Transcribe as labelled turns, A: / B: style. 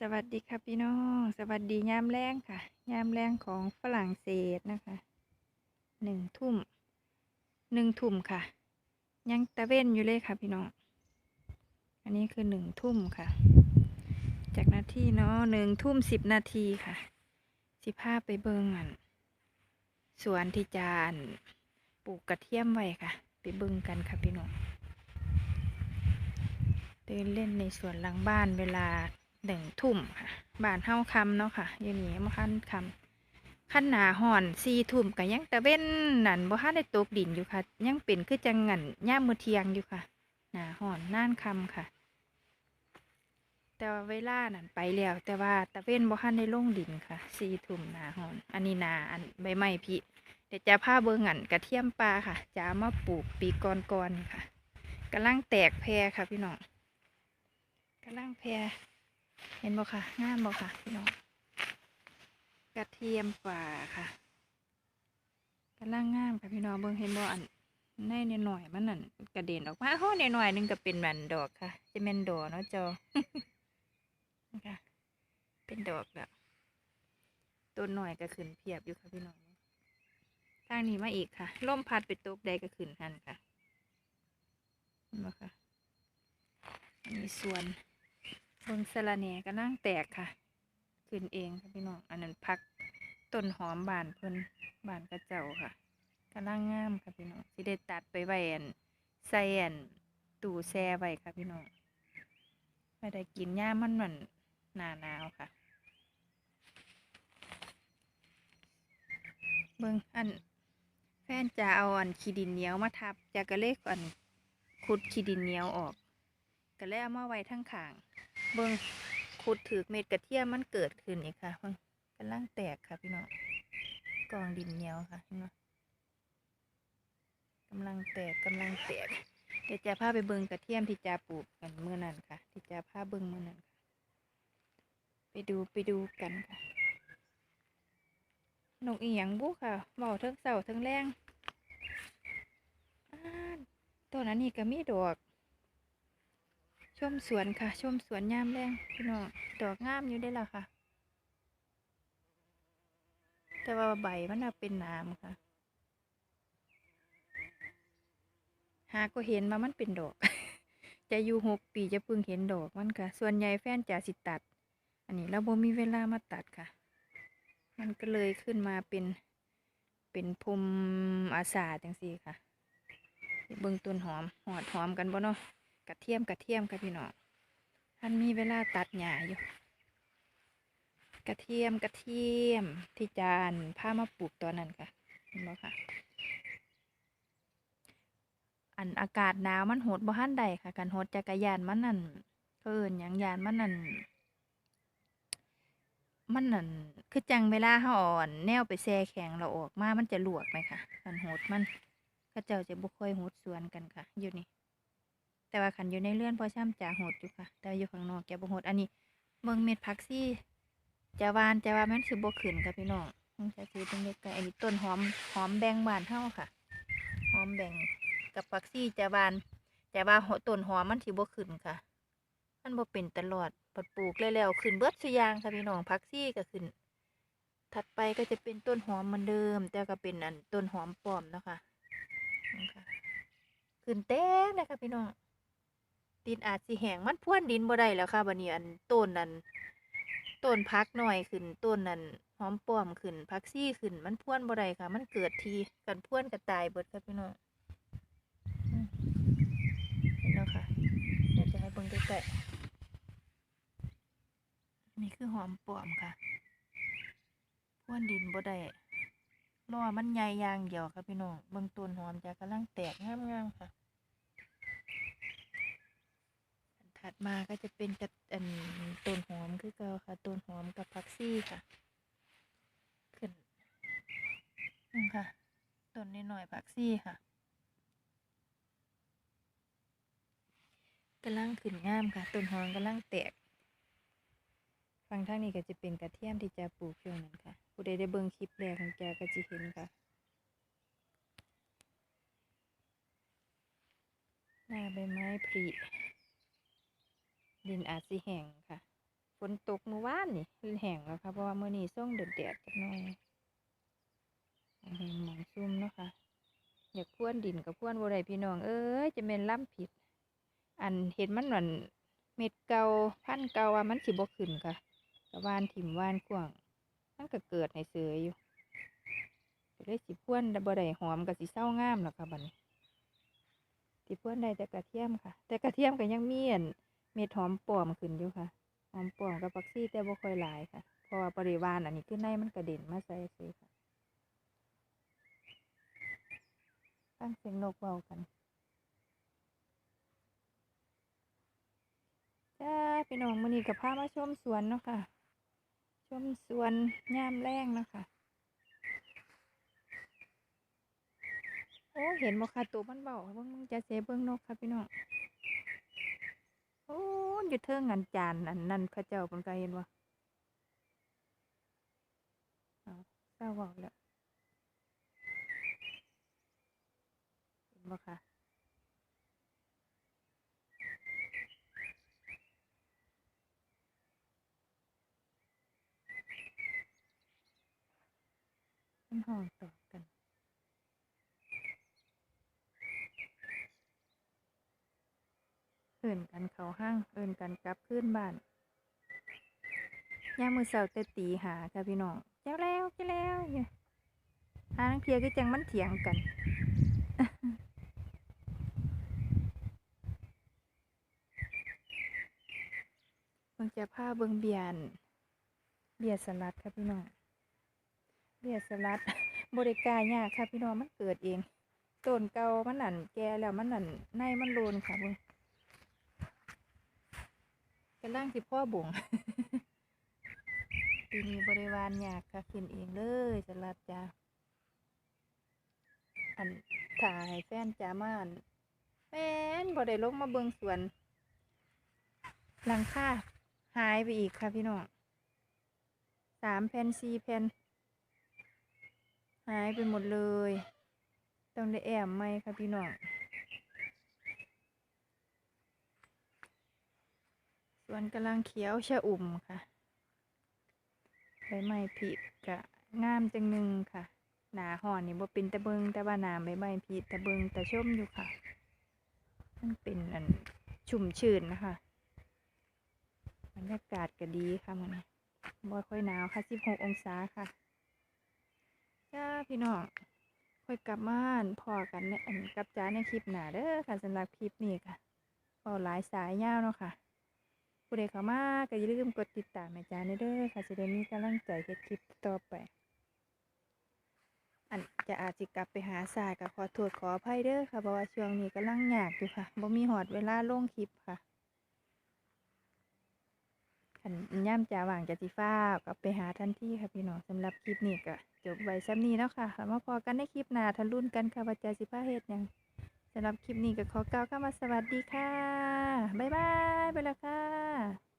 A: สวัสดีค่ะพี่น้อง สวัสดียามแรงค่ะ ยามแรงของฝรั่งเศสนะคะ หนึ่งทุ่ม หนึ่งทุ่มค่ะ ยังตะเว้นอยู่เลยค่ะพี่น้อง อันนี้คือหนึ่งทุ่มค่ะ จากนาทีเนาะหนึ่งทุ่มสิบนาทีค่ะ สิพาไปเบิงอัน สวนที่จานปลูกกระเทียมไว้ค่ะ ไปเบิงกันค่ะพี่น้องเดินเล่นในสวนหลังบ้านเวลา หนึ่งทุ่มค่ะบานเฮาคำเนาะค่ะอยังนี้มาขั้นคำขั้นหนาห่อนสี่ทุ่มก็ยังตะเว้นนั่นบ่ทันได้ตกดินอยู่ค่ะ ยังเป็นคือจังงันย่ามือเทียงอยู่ค่ะ หนาห่อนน่านคำค่ะ แต่ว่าเวลานั่นไปแล้ว แต่ว่าตะเว้นบ่ทันได้ลงดินค่ะสี่ทุ่มหนาห่อน อันนี้นาอันใบไม้พี่เดี๋ยวจะพาเบิ่งอันกระเทียมปลาค่ะ จะมาปลูกปีก่อนๆนี่ค่ะกำลังแตกแพรค่ะพี่น้องกำลังแพร เห็นบ่ค่ะงามบ่ค่ะพี่น้องกระเทียมป่าค่ะกำลังงามค่ะพี่น้องเบิ่งเห็นบ่อันในนหน่อยมันนั่นกระเด็นออกมาโอ้ในหน่อยหนึงก็เป็นแมนดอกค่ะ จะเป็นดอกเนาะจอนะคะเป็นดอกแล้วต้นหน่อยก็ขึ้นเพียบอยู่ค่ะพี่น้องทางนี้มาอีกค่ะล่มพัดไปตกใดก็ขึ้นหันค่ะเห็นบ่ค่ะมีส่วน เบิงสะระแหน่ก็นั่งแตกค่ะ ขึ้นเองค่ะพี่น้อง อันนั้นพักต้นหอมบานเพิ่นบานกระเจ้าค่ะกำลังงามค่ะพี่น้องสิได้ตัดไปไว้อันใส่อันตู้แช่ไว้ค่ะพี่น้องไม่ได้กินหญ้ามันมันหนาหนาวค่ะ เบิ่งอันแฟนจะเอาอันขี้ดินเหนียวมาทับจะกระเล็กอันขุดขี้ดินเหนียวออก ก็เลยเอามาไว้ทั้งขาง เบิ่งขุดถือเม็ดกระเทียมมันเกิดขึ้นอีกค่ะเบิ่งกำลังแตกค่ะพี่น้องกองดินเหนียวค่ะเห็นไหมกำลังแตกกำลังแตกเดี๋ยวจะพาไปเบิ่งกระเทียมที่จะปลูกกันเมื่อนั้นค่ะ ที่จะพาเบิ่งเมื่อนั้นค่ะ ไปดูไปดูกันค่ะนกอีหยังบุค่ะเบาเทิงเสาเทิงแรงอ้านต้นอันนี้ก็มีดอก ชมสวนค่ะ ชมสวนยามแรงพี่น้องดอกงามอยู่ได้อล่ะค่ะ แต่ว่าใบมันน่ะเป็นหน้ำค่ะ หาก็เห็นมามันเป็นดอก จะอยู่หกปีจะเพิ่งเห็นดอกมันค่ะ ส่วนใหญ่แฟนจะสิตัด อันนี้เราบ่มีเวลามาตัดค่ะ มันก็เลยขึ้นมาเป็นเป็นพรมอาสาจังซี่ค่ะเบิ่งต้นหอมหอดหอมกันบ่เนาะ ระเทียมกระเทียมค่ะพี่น้องท่านมีเวลาตัดหญ้าอยู่ กระเทียมกระเทียมที่จานพามาปลูกตอนนั้นค่ะเห็นบ่ค่ะ อันอากาศหนาวมันโหดบ่ทันใดค่ะการโหดจักรยานมันนั่นเอิ้นยังยานมันนั่นมันนั่นคือจังเวลาเฮาเอ่อนแนวไปแช่แข็งเราออกมามันจะลวกไหมค่ะกันโหดมันเขาเจ้าจะบ่ค่อยโหดสวนกันค่ะ อยู่นี่ แต่ว่าขันอยู่ในเรือนพอช่ำจะโหดอยู่ค่ะ แต่อยู่ข้างนอกแกบ่โหดอันนี้เบิ่งเม็ดผักซี่จะวานจะว่ามันสิบ่ขึ้นค่ะพี่น้องมันจะคือเป็นเล็กๆอันนี้ต้นหอมหอมแบงบานเฮาค่ะ หอมแบงกับผักซี่จะวานแต่ว่าหต้นหอมมันสิบ่ขึ้นค่ะ มันบ่เป็นตลอดปัดปลูกแล้วๆขึ้นเบิดสุยางค่ะพี่น้องผักซี่ก็ขึ้น ถัดไปก็จะเป็นต้นหอมเหมือนเดิม แต่ก็เป็นอันต้นหอมปลอมนะคะนี่ค่ะขึ้นเต็มเลยค่ะพี่น้อง ดินอาจสิแห้งมันพ่วนดินบ่ได้แล้วค่ะบัดนี้อันต้นนั้นต้นพักหน่อยขึ้นต้นนั้นหอมป้อมขึ้นพักซี่ขึ้นมันพ่วนบ่ได้ค่ะ มันเกิดทีกันพ่วนก็ตายเบิดค่ะพี่น้องเห็นแล้วค่ะเดี๋ยวจะให้เบิ่งใกล้ๆนี่คือหอมป้อมค่ะพ่วนดินบ่ได้รอมันใหญ่ยางเดียวค่ะพี่น้องเบิ่งต้นหอมจะกำลังแตกงามๆค่ะ ถัด มาก็จะเป็นกระอันต้นหอมคือเก่าค่ะต้นหอมกับผักซี่ค่ะ ขึ้นนี่ค่ะต้นนิดหน่อยๆผักซี่ค่ะกำลังขึ้นงามค่ะต้นหอมกำลังแตกฝั่งทางนี้ก็จะเป็นกระเทียมที่จะปลูกช่วงนั้นค่ะ ผู้ใดได้เบิ่งคลิปแรกของแกก็จะเห็นค่ะหน้าใบไม้ผลิ ดินอาจสิแห้งค่ะ ฝนตกเมื่อวานนี่แห้งแล้วค่ะ เพราะว่าเมื้อนี้ส่งแดดๆจักหน่อยอันนี้หมองซุ่มเนาะค่ะ อยากพรวนดินกับพรวนบ่ได้พี่น้อง เอ้ยจะแม่นล้ำผิด อันเห็นมันเหมือนเม็ดเก่าพันเก่าว่ามันสิบ่ขึ้นค่ะกะวานถิ่มวานกว้างมันก็เกิดให้เสืออยู่ก็เลยสิพรวนแต่บ่ได้หอมก็สิเศร้างามแล้วค่ะบัดนี้สิพรวนได้แต่กระเทียมค่ะ แต่กระเทียมก็ยังมีอัน เม็ดหอมปลอมขึ้นอยู่ค่ะ หอมปลอมกับผักชีแต่บ่ค่อยหลายค่ะ เพราะว่าปริวานอันนี้คือในมันกระเด็นมาใส่ซื้อค่ะฟังเสียงนกเบากันจ้าพี่น้องมื้อนี้กับพามาชมสวนเนาะค่ะ ชมสวนยามแรงเนาะค่ะโอ้เห็นบ่ค่ะตัวมันเบาเบิ่งมึงจะเสเบิ่งนกค่ะพี่น้อง โอ้ยอยู่เทิงอันจานอันนั้นเข้าเจ้าเพิ่นก็เห็นบ่เอาเศร้าเว้าแล้วเห็นบ่ค่ะมันห้องต่อบกัน เอิ่นกันเขาห้างเอิ่นกันกลับขึ้นบ้านย่ามมือเสาแต่ตีหาค่ะพี่น้องเจ้าแล้วเจ้าแล้วอยู่หาทั้งเทียก็จังมันเถียงกันเบิ่งจะผ้าเบิ่งเบียน เบียสลัดค่ะพี่น้องเบียสลัดบริการยากค่ะพี่น้องมันเกิดเองต้นเก่ามันนั่นแก่แล้วมันนั่นในมันโลนค่ะเบิ่ง กำลังสิพ่อบ่งปีนี้บริวารอยากค่ะขึ้นเองเลยสลัดจ้าอันถ่ายแฟนจ้ามานแฟนบ่ได้ลงมาเบิ่งสวน หลังคาหายไปอีกค่ะพี่น้องสามแผ่นสี่แผ่นหายไปหมดเลย ต้องได้แอมไหมค่ะพี่น้อง ส่ วนกำลังเขียวชะอุ่มค่ะใบไม้ผลิกะงามจังหนึ่งค่ะ หนาห่อนนี่บ่เป็นตะเบิงแต่ว่าหนาใบไม้ผลิตะเบิงตะชมอยู่ค่ะ มันเป็นอันชุ่มชื้นนะคะบรรยากาศก็ดีค่ะมันบ่ค่อยหนาวค่ะ16องศาค่ะจ้าพี่น้องค่อยกลับมานพอกันในอันกับจ้าในคลิปหนาเด้อค่ะสำหรับคลิปนี้ค่ะพอหลายสายยาวเนาะค่ะ ผู้ใดเข้ามาก็อย่าลืมกดติดตามแม่จ้าในเด้อค่ะจะได้มีกำลังใจเฮ็ดคลิปต่อไป อันจะอาจสิกลับไปหาสายก็ขอโทษขออภัยเด้อค่ะเพราะว่าช่วงนี้กำลังยากอยู่ค่ะบ่มีหอดเวลาลงคลิปค่ะขันย่ำจ่าว่างจะสิฟ้ากับไปหาทันทีค่ะพี่น้องสำหรับคลิปนี้ก็จบไว้ซ้ำนี้แล้วค่ะมาพอกันในคลิปหน้าทะลุนกันค่ะว่าจะสิฟ้าเฮ็ดยัง สำหรับคลิปนี้ก็ขอกล่าวคำว่าสวัสดีค่ะ บ๊ายบาย ไปแล้วค่ะ